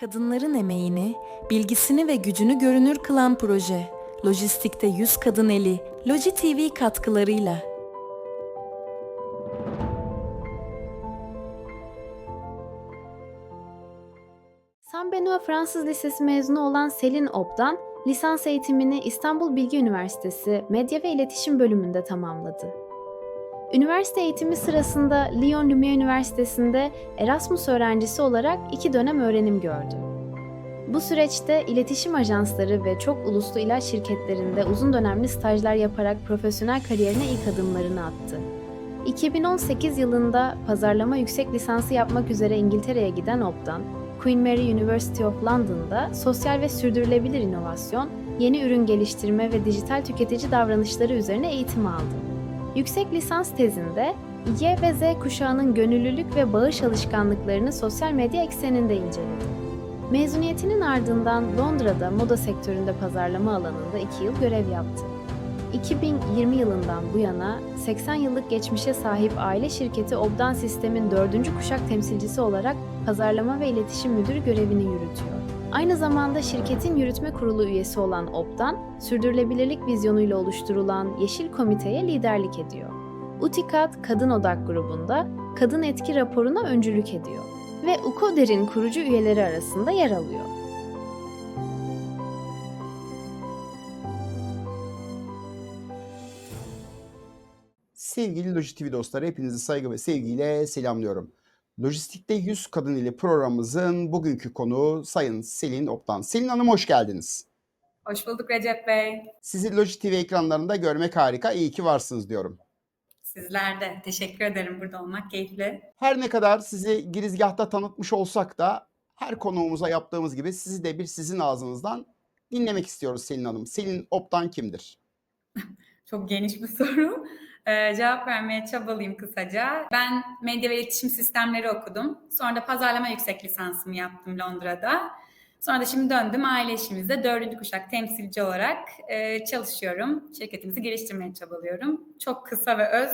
Kadınların emeğini, bilgisini ve gücünü görünür kılan proje. Lojistikte 100 kadın eli, Loji TV katkılarıyla. San Benoît Fransız Lisesi mezunu olan Selin Obdan, lisans eğitimini İstanbul Bilgi Üniversitesi Medya ve İletişim bölümünde tamamladı. Üniversite eğitimi sırasında Lyon Lumière Üniversitesi'nde Erasmus öğrencisi olarak iki dönem öğrenim gördü. Bu süreçte iletişim ajansları ve çok uluslu ilaç şirketlerinde uzun dönemli stajlar yaparak profesyonel kariyerine ilk adımlarını attı. 2018 yılında pazarlama yüksek lisansı yapmak üzere İngiltere'ye giden Obdan, Queen Mary University of London'da sosyal ve sürdürülebilir inovasyon, yeni ürün geliştirme ve dijital tüketici davranışları üzerine eğitim aldı. Yüksek lisans tezinde Y ve Z kuşağının gönüllülük ve bağış alışkanlıklarını sosyal medya ekseninde inceledi. Mezuniyetinin ardından Londra'da moda sektöründe pazarlama alanında 2 yıl görev yaptı. 2020 yılından bu yana 80 yıllık geçmişe sahip aile şirketi Obdan Sistem'in 4. kuşak temsilcisi olarak pazarlama ve iletişim müdürü görevini yürütüyor. Aynı zamanda şirketin yürütme kurulu üyesi olan Obdan, sürdürülebilirlik vizyonuyla oluşturulan Yeşil Komite'ye liderlik ediyor. Utikat Kadın Odak grubunda kadın etki raporuna öncülük ediyor ve UKODER'in kurucu üyeleri arasında yer alıyor. Sevgili Loji TV dostları hepinizi saygı ve sevgiyle selamlıyorum. Lojistikte 100 Kadın ile programımızın bugünkü konuğu Sayın Selin Optan. Selin Hanım hoş geldiniz. Hoş bulduk Recep Bey. Sizi Loji TV ekranlarında görmek harika. İyi ki varsınız diyorum. Sizler de. Teşekkür ederim burada olmak keyifli. Her ne kadar sizi girizgahta tanıtmış olsak da her konuğumuza yaptığımız gibi sizi de bir sizin ağzınızdan dinlemek istiyoruz Selin Hanım. Selin Optan kimdir? Çok geniş bir soru. Ee, cevap vermeye çabalayayım kısaca. Ben medya ve iletişim sistemleri okudum. Sonra da pazarlama yüksek lisansımı yaptım Londra'da. Sonra da şimdi döndüm aile işimizde dördüncü kuşak temsilci olarak e, çalışıyorum. Şirketimizi geliştirmeye çabalıyorum. Çok kısa ve öz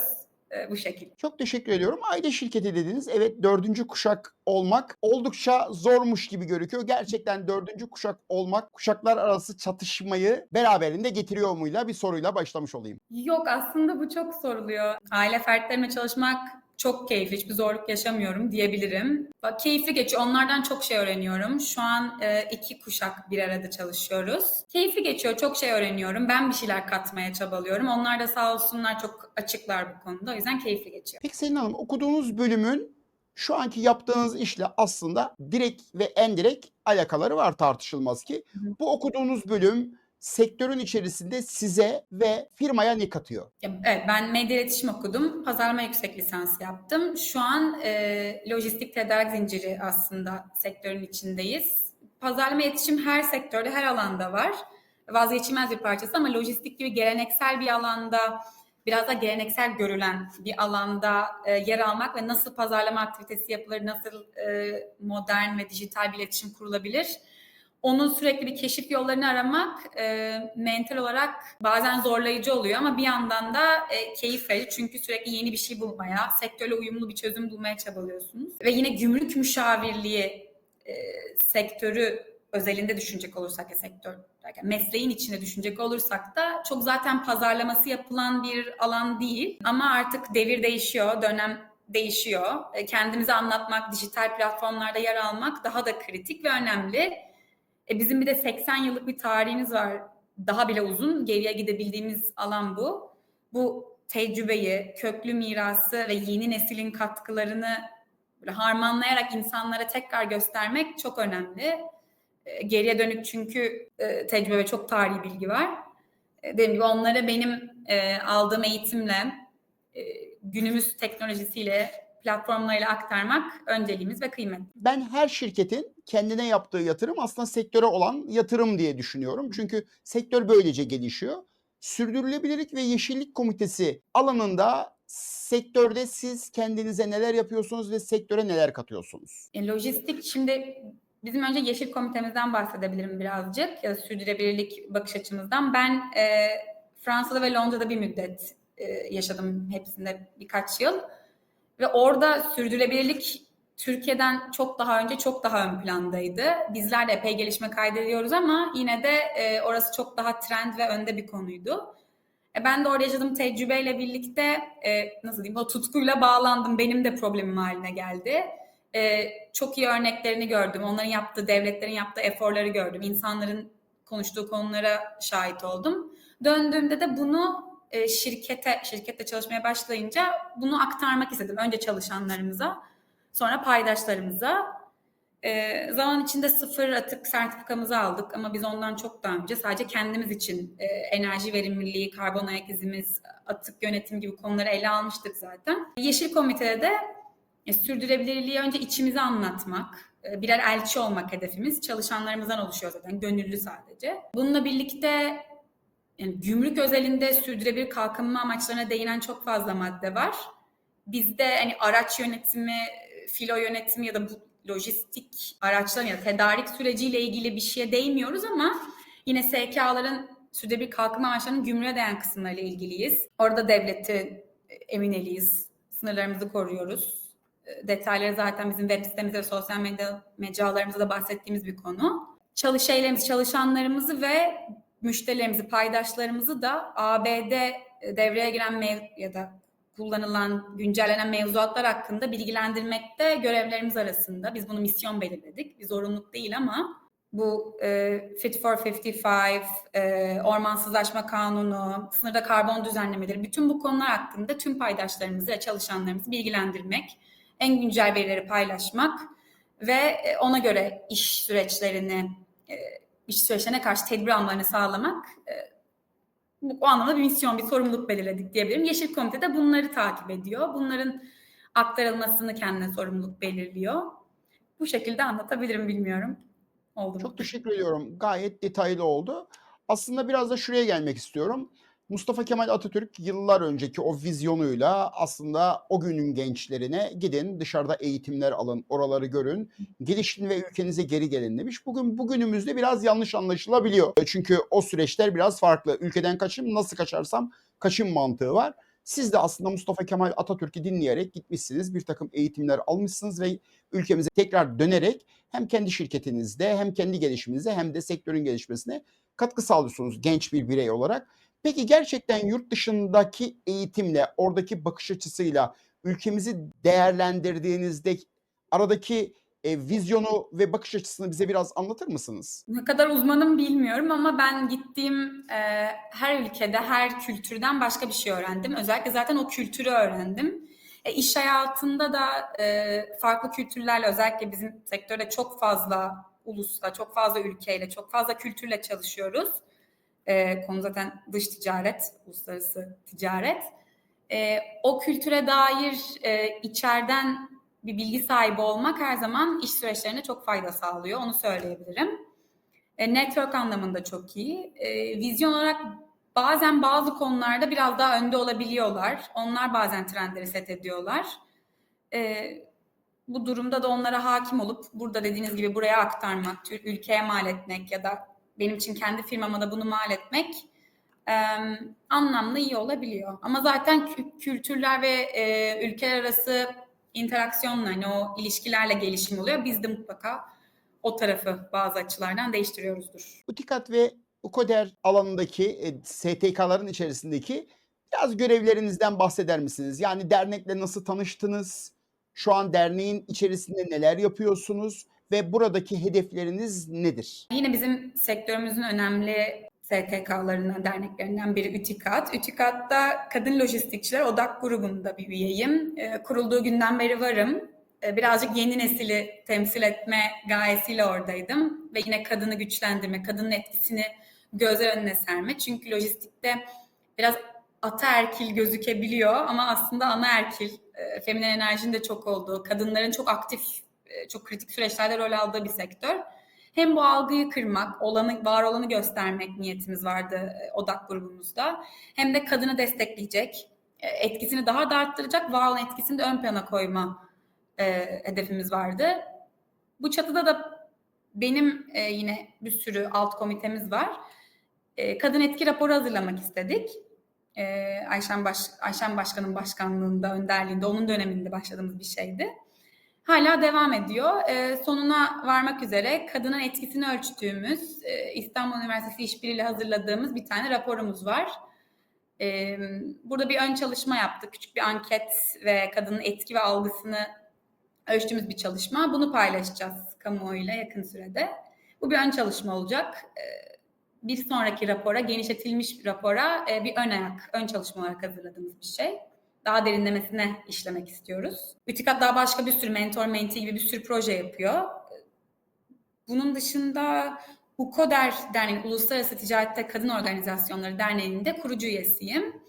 e, bu şekilde. Çok teşekkür ediyorum. Aile şirketi dediniz. Evet dördüncü kuşak olmak oldukça zormuş gibi gözüküyor. Gerçekten dördüncü kuşak olmak kuşaklar arası çatışmayı beraberinde getiriyor muyla bir soruyla başlamış olayım. Yok aslında bu çok soruluyor. Aile fertlerime çalışmak çok keyifli, hiçbir zorluk yaşamıyorum diyebilirim. Bak, keyifli geçiyor, onlardan çok şey öğreniyorum. Şu an e, iki kuşak bir arada çalışıyoruz. Keyifli geçiyor, çok şey öğreniyorum. Ben bir şeyler katmaya çabalıyorum. Onlar da sağ olsunlar çok açıklar bu konuda. O yüzden keyifli geçiyor. Peki Selin Hanım okuduğunuz bölümün şu anki yaptığınız işle aslında direkt ve en direkt alakaları var tartışılmaz ki. Bu okuduğunuz bölüm sektörün içerisinde size ve firmaya ne katıyor? Evet, ben medya iletişim okudum. Pazarlama yüksek lisans yaptım. Şu an e, lojistik tedarik zinciri aslında sektörün içindeyiz. Pazarlama iletişim her sektörde, her alanda var. Vazgeçilmez bir parçası ama lojistik gibi geleneksel bir alanda, biraz da geleneksel görülen bir alanda e, yer almak ve nasıl pazarlama aktivitesi yapılır, nasıl e, modern ve dijital bir iletişim kurulabilir onun sürekli bir keşif yollarını aramak e, mental olarak bazen zorlayıcı oluyor ama bir yandan da e, keyif verici çünkü sürekli yeni bir şey bulmaya, sektörle uyumlu bir çözüm bulmaya çabalıyorsunuz. Ve yine gümrük müşavirliği e, sektörü özelinde düşünecek olursak ya sektör derken mesleğin içinde düşünecek olursak da çok zaten pazarlaması yapılan bir alan değil ama artık devir değişiyor, dönem değişiyor. E, Kendimizi anlatmak, dijital platformlarda yer almak daha da kritik ve önemli. E bizim bir de 80 yıllık bir tarihimiz var. Daha bile uzun geriye gidebildiğimiz alan bu. Bu tecrübeyi, köklü mirası ve yeni neslin katkılarını böyle harmanlayarak insanlara tekrar göstermek çok önemli. E, geriye dönük çünkü e, tecrübe çok tarihi bilgi var. E, dediğim gibi onları benim e, aldığım eğitimle, e, günümüz teknolojisiyle, platformlarıyla aktarmak önceliğimiz ve kıymet. Ben her şirketin kendine yaptığı yatırım aslında sektöre olan yatırım diye düşünüyorum. Çünkü sektör böylece gelişiyor. Sürdürülebilirlik ve Yeşillik Komitesi alanında sektörde siz kendinize neler yapıyorsunuz ve sektöre neler katıyorsunuz? E, lojistik şimdi bizim önce Yeşil Komitemizden bahsedebilirim birazcık ya da sürdürülebilirlik bakış açımızdan. Ben e, Fransa'da ve Londra'da bir müddet e, yaşadım hepsinde birkaç yıl ve orada sürdürülebilirlik Türkiye'den çok daha önce çok daha ön plandaydı. Bizler de epey gelişme kaydediyoruz ama yine de e, orası çok daha trend ve önde bir konuydu. E, ben de orada yaşadığım tecrübeyle birlikte e, nasıl diyeyim o tutkuyla bağlandım. Benim de problemim haline geldi. E, çok iyi örneklerini gördüm. Onların yaptığı, devletlerin yaptığı eforları gördüm. İnsanların konuştuğu konulara şahit oldum. Döndüğümde de bunu e, şirkete, şirkette çalışmaya başlayınca bunu aktarmak istedim. Önce çalışanlarımıza, sonra paydaşlarımıza. E, zaman içinde sıfır atık sertifikamızı aldık ama biz ondan çok daha önce sadece kendimiz için e, enerji verimliliği, karbon ayak izimiz, atık yönetim gibi konuları ele almıştık zaten. Yeşil Komite'de de e, sürdürülebilirliği önce içimize anlatmak, e, birer elçi olmak hedefimiz. Çalışanlarımızdan oluşuyor zaten, gönüllü sadece. Bununla birlikte yani gümrük özelinde sürdürülebilir kalkınma amaçlarına değinen çok fazla madde var. Bizde hani araç yönetimi, filo yönetimi ya da bu lojistik araçların ya da tedarik süreciyle ilgili bir şeye değmiyoruz ama yine SKA'ların sürdürülebilir kalkınma amaçlarının gümrüğe değen kısımlarıyla ilgiliyiz. Orada devleti emineliyiz, sınırlarımızı koruyoruz. E, Detayları zaten bizim web sitemizde ve sosyal medya mecralarımızda da bahsettiğimiz bir konu. Çalışanlarımız, çalışanlarımızı ve müşterilerimizi, paydaşlarımızı da ABD devreye giren mev- ya da kullanılan, güncellenen mevzuatlar hakkında bilgilendirmek de görevlerimiz arasında. Biz bunu misyon belirledik. Bir zorunluluk değil ama bu e, Fit for 55, e, ormansızlaşma kanunu, sınırda karbon düzenlemeleri, bütün bu konular hakkında tüm paydaşlarımızı ve çalışanlarımızı bilgilendirmek, en güncel verileri paylaşmak ve e, ona göre iş süreçlerini, e, iş süreçlerine karşı tedbir almalarını sağlamak e, o anlamda bir misyon, bir sorumluluk belirledik diyebilirim. Yeşil Komite de bunları takip ediyor. Bunların aktarılmasını kendine sorumluluk belirliyor. Bu şekilde anlatabilirim bilmiyorum. Oldu? Çok teşekkür ediyorum. Gayet detaylı oldu. Aslında biraz da şuraya gelmek istiyorum. Mustafa Kemal Atatürk yıllar önceki o vizyonuyla aslında o günün gençlerine gidin dışarıda eğitimler alın, oraları görün, gelişin ve ülkenize geri gelin demiş. Bugün bugünümüzde biraz yanlış anlaşılabiliyor. Çünkü o süreçler biraz farklı. Ülkeden kaçayım, nasıl kaçarsam kaçın mantığı var. Siz de aslında Mustafa Kemal Atatürk'ü dinleyerek gitmişsiniz. Bir takım eğitimler almışsınız ve ülkemize tekrar dönerek hem kendi şirketinizde hem kendi gelişiminize hem de sektörün gelişmesine katkı sağlıyorsunuz genç bir birey olarak. Peki gerçekten yurt dışındaki eğitimle, oradaki bakış açısıyla ülkemizi değerlendirdiğinizde aradaki e, vizyonu ve bakış açısını bize biraz anlatır mısınız? Ne kadar uzmanım bilmiyorum ama ben gittiğim e, her ülkede, her kültürden başka bir şey öğrendim. Özellikle zaten o kültürü öğrendim. E, iş hayatında da e, farklı kültürlerle, özellikle bizim sektörde çok fazla ulusla, çok fazla ülkeyle, çok fazla kültürle çalışıyoruz. E, konu zaten dış ticaret, uluslararası ticaret. E, o kültüre dair e, içeriden bir bilgi sahibi olmak her zaman iş süreçlerine çok fayda sağlıyor. Onu söyleyebilirim. E, network anlamında çok iyi. E, vizyon olarak bazen bazı konularda biraz daha önde olabiliyorlar. Onlar bazen trendleri set ediyorlar. E, bu durumda da onlara hakim olup burada dediğiniz gibi buraya aktarmak, ülkeye mal etmek ya da benim için kendi firmama da bunu mal etmek e, anlamlı iyi olabiliyor. Ama zaten kü- kültürler ve e, ülkeler arası interaksiyonla hani o ilişkilerle gelişim oluyor. Biz de mutlaka o tarafı bazı açılardan değiştiriyoruzdur. Utikat ve Ukoder alanındaki e, STK'ların içerisindeki biraz görevlerinizden bahseder misiniz? Yani dernekle nasıl tanıştınız? Şu an derneğin içerisinde neler yapıyorsunuz ve buradaki hedefleriniz nedir? Yine bizim sektörümüzün önemli STK'larından, derneklerinden biri Ütikat. Ütikat'ta Kadın Lojistikçiler Odak grubunda bir üyeyim. E, kurulduğu günden beri varım. E, birazcık yeni nesili temsil etme gayesiyle oradaydım. Ve yine kadını güçlendirme, kadının etkisini gözler önüne serme. Çünkü lojistikte biraz ataerkil gözükebiliyor ama aslında anaerkil, e, feminen enerjinin de çok olduğu, kadınların çok aktif, çok kritik süreçlerde rol aldığı bir sektör. Hem bu algıyı kırmak, olanı, var olanı göstermek niyetimiz vardı e, odak grubumuzda. Hem de kadını destekleyecek, e, etkisini daha da arttıracak, var olan etkisini de ön plana koyma e, hedefimiz vardı. Bu çatıda da benim e, yine bir sürü alt komitemiz var. E, kadın etki raporu hazırlamak istedik. E, Ayşen, Baş, Ayşen Başkan'ın başkanlığında, önderliğinde, onun döneminde başladığımız bir şeydi. Hala devam ediyor. Ee, sonuna varmak üzere kadının etkisini ölçtüğümüz e, İstanbul Üniversitesi işbirliğiyle hazırladığımız bir tane raporumuz var. Ee, burada bir ön çalışma yaptık. Küçük bir anket ve kadının etki ve algısını ölçtüğümüz bir çalışma. Bunu paylaşacağız kamuoyuyla yakın sürede. Bu bir ön çalışma olacak. Ee, bir sonraki rapora, genişletilmiş bir rapora e, bir ön ayak, ön çalışma olarak hazırladığımız bir şey. Daha derinlemesine işlemek istiyoruz. Ütikat daha başka bir sürü mentor, mentee gibi bir sürü proje yapıyor. Bunun dışında UKODER Derneği, Uluslararası Ticarette Kadın Organizasyonları Derneği'nin de kurucu üyesiyim.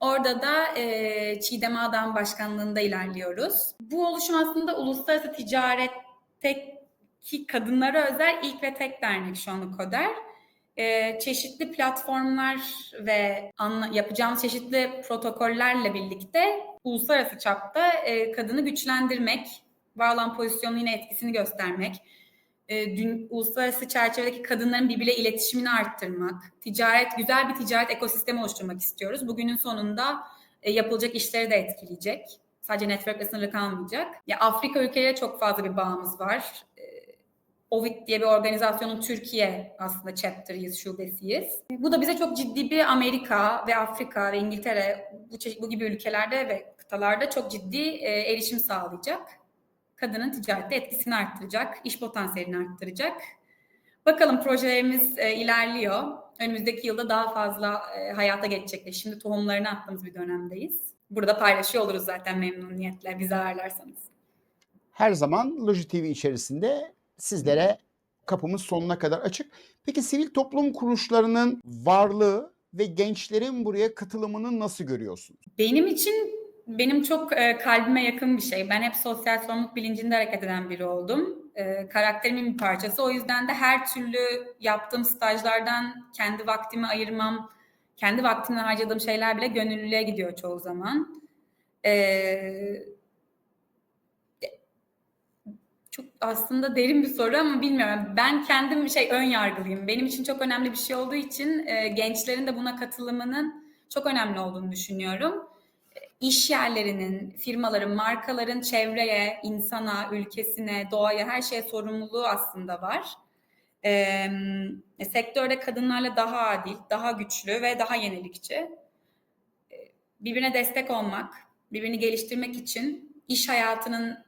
Orada da e, Çiğdem Ağdan Başkanlığı'nda ilerliyoruz. Bu oluşum aslında uluslararası ticaretteki kadınlara özel ilk ve tek dernek şu an UKODER. E, çeşitli platformlar ve anla, yapacağımız çeşitli protokollerle birlikte uluslararası çapta e, kadını güçlendirmek, var olan pozisyonun yine etkisini göstermek, e, dün, uluslararası çerçevedeki kadınların birbiriyle iletişimini arttırmak, ticaret, güzel bir ticaret ekosistemi oluşturmak istiyoruz. Bugünün sonunda e, yapılacak işleri de etkileyecek. Sadece networkle sınırlı kalmayacak. Ya Afrika ülkeleriyle çok fazla bir bağımız var. Ovid diye bir organizasyonun Türkiye aslında chapter'ıyız, şubesiyiz. Bu da bize çok ciddi bir Amerika ve Afrika ve İngiltere bu, bu gibi ülkelerde ve kıtalarda çok ciddi e, erişim sağlayacak kadının ticarette etkisini arttıracak, iş potansiyelini arttıracak. Bakalım projelerimiz e, ilerliyor. Önümüzdeki yılda daha fazla e, hayata geçecekler. Şimdi tohumlarını attığımız bir dönemdeyiz. Burada paylaşıyor oluruz zaten memnuniyetle bizi ağırlarsanız. Her zaman Loji TV içerisinde sizlere kapımız sonuna kadar açık. Peki sivil toplum kuruluşlarının varlığı ve gençlerin buraya katılımını nasıl görüyorsunuz? Benim için benim çok e, kalbime yakın bir şey. Ben hep sosyal sorumluluk bilincinde hareket eden biri oldum. E, karakterimin bir parçası. O yüzden de her türlü yaptığım stajlardan kendi vaktimi ayırmam, kendi vaktimi harcadığım şeyler bile gönüllülüğe gidiyor çoğu zaman. E, çok aslında derin bir soru ama bilmiyorum. Ben kendim şey ön yargılıyım. Benim için çok önemli bir şey olduğu için e, gençlerin de buna katılımının çok önemli olduğunu düşünüyorum iş yerlerinin, firmaların, markaların çevreye, insana, ülkesine, doğaya her şeye sorumluluğu aslında var. Ee, sektörde kadınlarla daha adil, daha güçlü ve daha yenilikçi. Birbirine destek olmak, birbirini geliştirmek için iş hayatının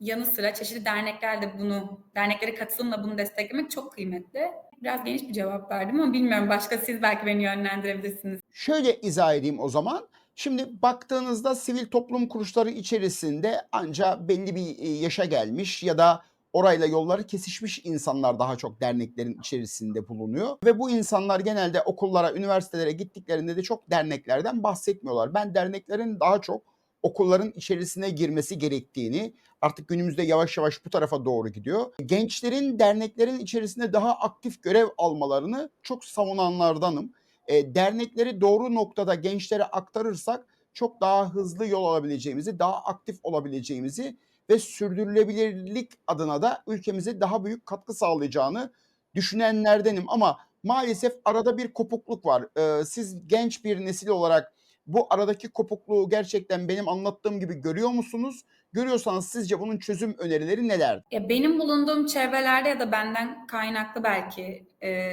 yanı sıra çeşitli derneklerde bunu, derneklere katılımla bunu desteklemek çok kıymetli. Biraz geniş bir cevap verdim ama bilmiyorum başka siz belki beni yönlendirebilirsiniz. Şöyle izah edeyim o zaman. Şimdi baktığınızda sivil toplum kuruluşları içerisinde ancak belli bir yaşa gelmiş ya da orayla yolları kesişmiş insanlar daha çok derneklerin içerisinde bulunuyor. Ve bu insanlar genelde okullara, üniversitelere gittiklerinde de çok derneklerden bahsetmiyorlar. Ben derneklerin daha çok okulların içerisine girmesi gerektiğini artık günümüzde yavaş yavaş bu tarafa doğru gidiyor. Gençlerin derneklerin içerisinde daha aktif görev almalarını çok savunanlardanım e, dernekleri doğru noktada gençlere aktarırsak çok daha hızlı yol alabileceğimizi, daha aktif olabileceğimizi ve sürdürülebilirlik adına da ülkemize daha büyük katkı sağlayacağını düşünenlerdenim. Ama maalesef arada bir kopukluk var. Ee, siz genç bir nesil olarak bu aradaki kopukluğu gerçekten benim anlattığım gibi görüyor musunuz? Görüyorsanız sizce bunun çözüm önerileri neler? Ya benim bulunduğum çevrelerde ya da benden kaynaklı belki e,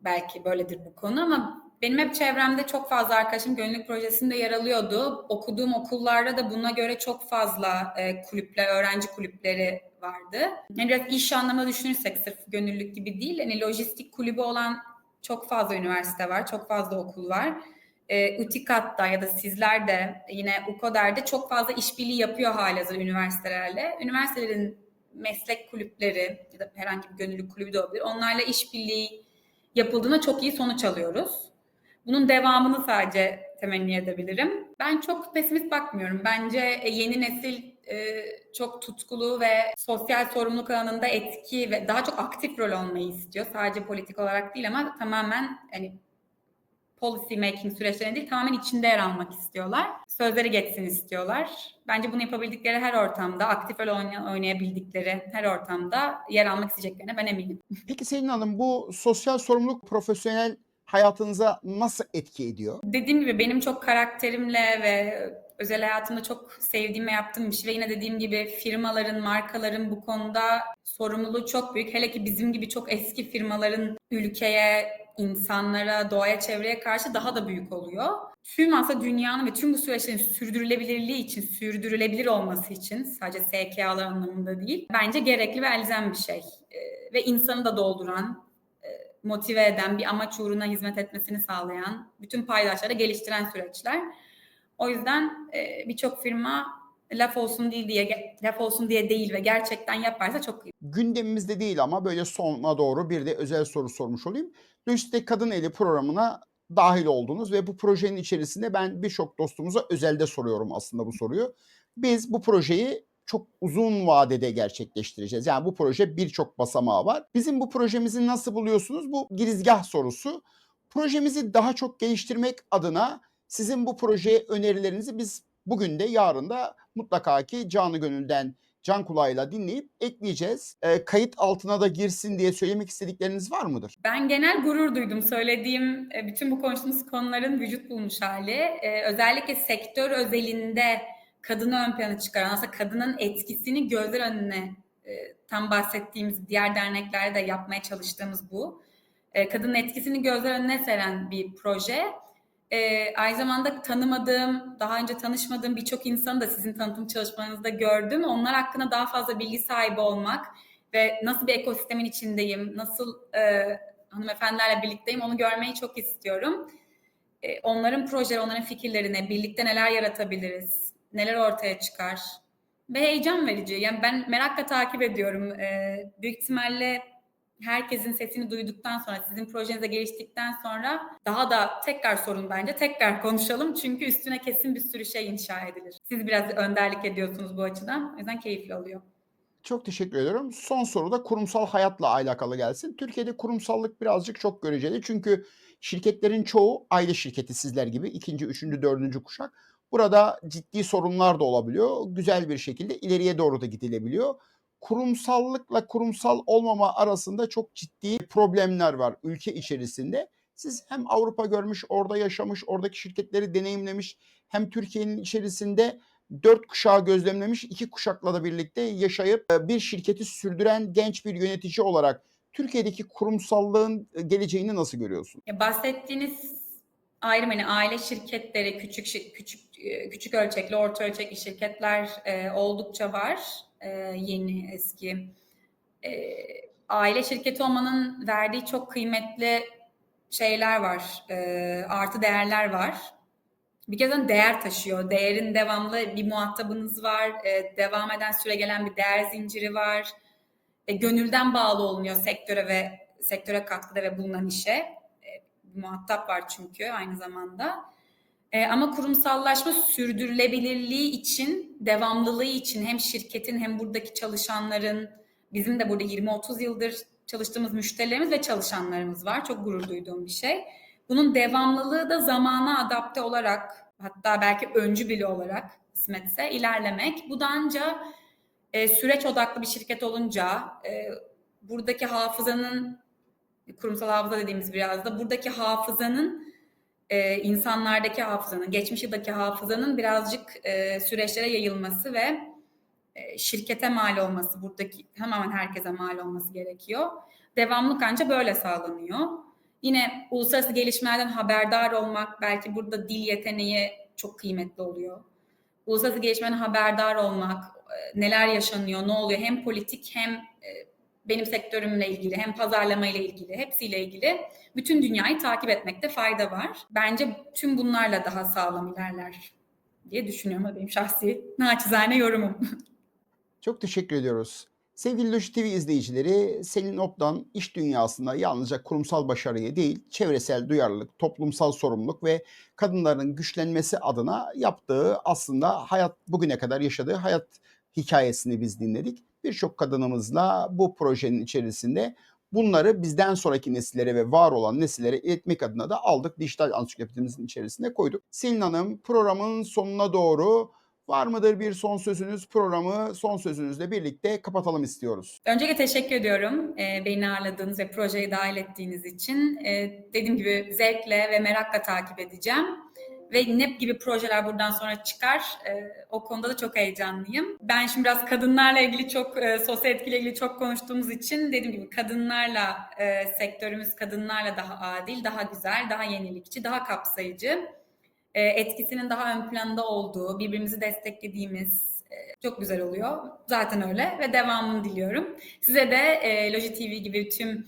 belki böyledir bu konu ama benim hep çevremde çok fazla arkadaşım gönüllülük projesinde yer alıyordu. Okuduğum okullarda da buna göre çok fazla e, kulüpler, öğrenci kulüpleri vardı. Yani biraz iş anlamında düşünürsek sırf gönüllülük gibi değil. Hani lojistik kulübü olan çok fazla üniversite var, çok fazla okul var. E, UTİKAT'ta ya da sizler de yine UKODER'de çok fazla işbirliği yapıyor halihazırda üniversitelerle. Üniversitelerin meslek kulüpleri ya da herhangi bir gönüllülük kulübü de olabilir. Onlarla işbirliği yapıldığına çok iyi sonuç alıyoruz. Bunun devamını sadece temenni edebilirim. Ben çok pesimist bakmıyorum. Bence e, yeni nesil e, çok tutkulu ve sosyal sorumluluk alanında etki ve daha çok aktif rol olmayı istiyor. Sadece politik olarak değil ama tamamen hani policy making süreçlerinde değil tamamen içinde yer almak istiyorlar. Sözleri geçsin istiyorlar. Bence bunu yapabildikleri her ortamda, aktif rol oynayabildikleri her ortamda yer almak isteyeceklerine ben eminim. Peki Selin Hanım bu sosyal sorumluluk profesyonel hayatınıza nasıl etki ediyor? Dediğim gibi benim çok karakterimle ve özel hayatımda çok sevdiğim ve yaptığım bir şey ve yine dediğim gibi firmaların, markaların bu konuda sorumluluğu çok büyük. Hele ki bizim gibi çok eski firmaların ülkeye, insanlara, doğaya, çevreye karşı daha da büyük oluyor. Tüm aslında dünyanın ve tüm bu süreçlerin sürdürülebilirliği için, sürdürülebilir olması için sadece SKA'lar anlamında değil, bence gerekli ve elzem bir şey. Ee, ve insanı da dolduran, e, motive eden, bir amaç uğruna hizmet etmesini sağlayan, bütün paydaşları geliştiren süreçler. O yüzden e, birçok firma laf olsun değil diye laf olsun diye değil ve gerçekten yaparsa çok iyi. Gündemimizde değil ama böyle sonuna doğru bir de özel soru sormuş olayım. Lojistik Kadın Eli programına dahil oldunuz ve bu projenin içerisinde ben birçok dostumuza özelde soruyorum aslında bu soruyu. Biz bu projeyi çok uzun vadede gerçekleştireceğiz. Yani bu proje birçok basamağı var. Bizim bu projemizi nasıl buluyorsunuz? Bu girizgah sorusu. Projemizi daha çok geliştirmek adına sizin bu projeye önerilerinizi biz bugün de yarın da mutlaka ki canı gönülden can kulağıyla dinleyip ekleyeceğiz. Ee, kayıt altına da girsin diye söylemek istedikleriniz var mıdır? Ben genel gurur duydum. Söylediğim e, bütün bu konuştuğumuz konuların vücut bulmuş hali. E, özellikle sektör özelinde kadını ön plana çıkaran, aslında kadının etkisini gözler önüne e, tam bahsettiğimiz diğer derneklerde de yapmaya çalıştığımız bu. E, kadının etkisini gözler önüne seren bir proje. E, aynı zamanda tanımadığım, daha önce tanışmadığım birçok insanı da sizin tanıtım çalışmanızda gördüm. Onlar hakkında daha fazla bilgi sahibi olmak ve nasıl bir ekosistemin içindeyim, nasıl e, hanımefendilerle birlikteyim onu görmeyi çok istiyorum. E, onların projeleri, onların fikirlerine, birlikte neler yaratabiliriz, neler ortaya çıkar ve heyecan verici. Yani ben merakla takip ediyorum. E, büyük ihtimalle herkesin sesini duyduktan sonra, sizin projenize geliştikten sonra daha da tekrar sorun bence. Tekrar konuşalım çünkü üstüne kesin bir sürü şey inşa edilir. Siz biraz önderlik ediyorsunuz bu açıdan. O yüzden keyifli oluyor. Çok teşekkür ediyorum. Son soru da kurumsal hayatla alakalı gelsin. Türkiye'de kurumsallık birazcık çok göreceli. Çünkü şirketlerin çoğu aile şirketi sizler gibi. ikinci, üçüncü, dördüncü kuşak. Burada ciddi sorunlar da olabiliyor. Güzel bir şekilde ileriye doğru da gidilebiliyor. Kurumsallıkla kurumsal olmama arasında çok ciddi problemler var ülke içerisinde. Siz hem Avrupa görmüş, orada yaşamış, oradaki şirketleri deneyimlemiş, hem Türkiye'nin içerisinde dört kuşağı gözlemlemiş, iki kuşakla da birlikte yaşayıp e, bir şirketi sürdüren genç bir yönetici olarak Türkiye'deki kurumsallığın e, geleceğini nasıl görüyorsun? Ya bahsettiğiniz ayrım hani aile şirketleri, küçük küçük e, küçük ölçekli, orta ölçekli şirketler e, oldukça var. E, yeni, eski. E, aile şirketi olmanın verdiği çok kıymetli şeyler var. E, artı değerler var. Bir kez değer taşıyor. Değerin devamlı bir muhatabınız var. Devam eden süre gelen bir değer zinciri var. E, gönülden bağlı olunuyor sektöre ve sektöre katkıda ve bulunan işe. Muhatap var çünkü aynı zamanda. E, ama kurumsallaşma sürdürülebilirliği için, devamlılığı için hem şirketin hem buradaki çalışanların, bizim de burada 20-30 yıldır çalıştığımız müşterilerimiz ve çalışanlarımız var. Çok gurur duyduğum bir şey. Bunun devamlılığı da zamana adapte olarak, hatta belki öncü bile olarak kısmetse ilerlemek. Bu da ancak e, süreç odaklı bir şirket olunca, e, buradaki hafızanın, kurumsal hafıza dediğimiz biraz da buradaki hafızanın e, insanlardaki hafızanın, geçmiş yıldaki hafızanın birazcık e, süreçlere yayılması ve e, şirkete mal olması, buradaki tamamen herkese mal olması gerekiyor. Devamlılık ancak böyle sağlanıyor. Yine uluslararası gelişmelerden haberdar olmak, belki burada dil yeteneği çok kıymetli oluyor. Uluslararası gelişmeden haberdar olmak, e, neler yaşanıyor, ne oluyor hem politik hem e, benim sektörümle ilgili hem pazarlama ile ilgili hepsiyle ilgili bütün dünyayı takip etmekte fayda var. Bence tüm bunlarla daha sağlam ilerler diye düşünüyorum. Benim şahsi naçizane yorumum. Çok teşekkür ediyoruz. Sevgili Loji TV izleyicileri, Selin Op'tan iş dünyasında yalnızca kurumsal başarıyı değil, çevresel duyarlılık, toplumsal sorumluluk ve kadınların güçlenmesi adına yaptığı aslında hayat bugüne kadar yaşadığı hayat hikayesini biz dinledik. Birçok kadınımızla bu projenin içerisinde bunları bizden sonraki nesillere ve var olan nesillere iletmek adına da aldık. Dijital ansiklopedimizin içerisine koyduk. Selin Hanım programın sonuna doğru Var mıdır bir son sözünüz? Programı son sözünüzle birlikte kapatalım istiyoruz. Öncelikle teşekkür ediyorum e, beni ağırladığınız ve projeyi dahil ettiğiniz için. E, dediğim gibi zevkle ve merakla takip edeceğim. Ve NEP gibi projeler buradan sonra çıkar. E, o konuda da çok heyecanlıyım. Ben şimdi biraz kadınlarla ilgili çok, e, sosyal etkiyle ilgili çok konuştuğumuz için dediğim gibi kadınlarla, e, sektörümüz kadınlarla daha adil, daha güzel, daha yenilikçi, daha kapsayıcı, e, etkisinin daha ön planda olduğu, birbirimizi desteklediğimiz e, çok güzel oluyor. Zaten öyle ve devamını diliyorum. Size de e, Loji TV gibi tüm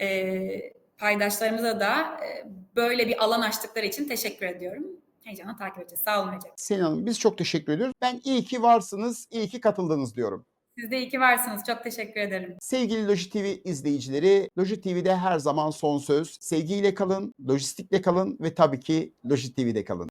e, paydaşlarımıza da e, böyle bir alan açtıkları için teşekkür ediyorum. Heyecanla takip edeceğiz. Sağ olun Recep. Selin Hanım biz çok teşekkür ediyoruz. Ben iyi ki varsınız, iyi ki katıldınız diyorum. Siz de iyi ki varsınız. Çok teşekkür ederim. Sevgili Loji TV izleyicileri, Loji TV'de her zaman son söz. Sevgiyle kalın, lojistikle kalın ve tabii ki Loji TV'de kalın.